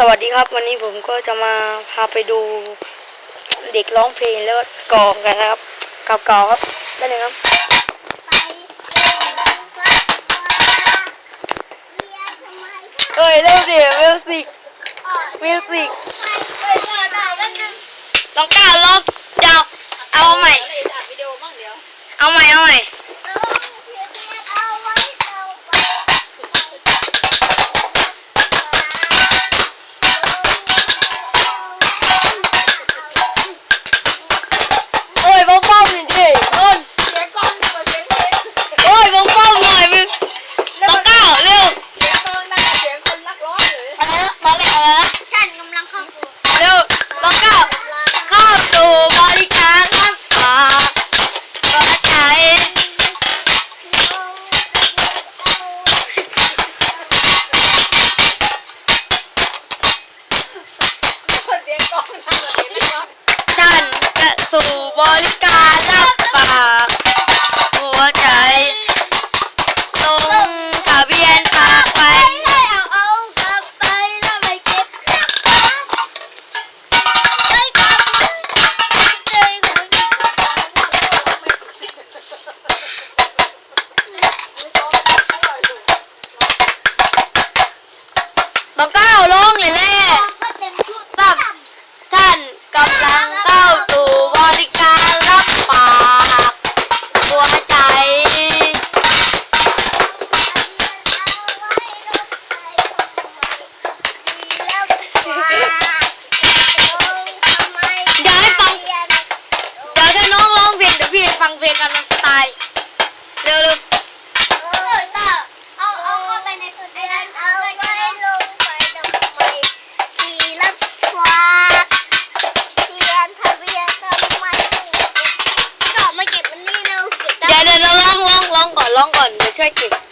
สวัสดีครับวันนี้ผมก็จะมาพาไปดูเด็กร้องเพลงแล้วก็กลองกันนะครับเก่าๆครับได้เลยครับเอ้ยเร็วดิมิวสิกมิวสิกลองก้าวลองเจ้าเอาใหม่เอาใหม่เอาใหม่ ฉันจะสู่บริการรับปากาเทียนทะเบียนทำไมดอมาเก็บมันนี่เร็วเก็บเดี๋ยวเดี๋ยวเราร้องลองลองก่อนลองก่อนเดี๋ยวช่วยเก็บ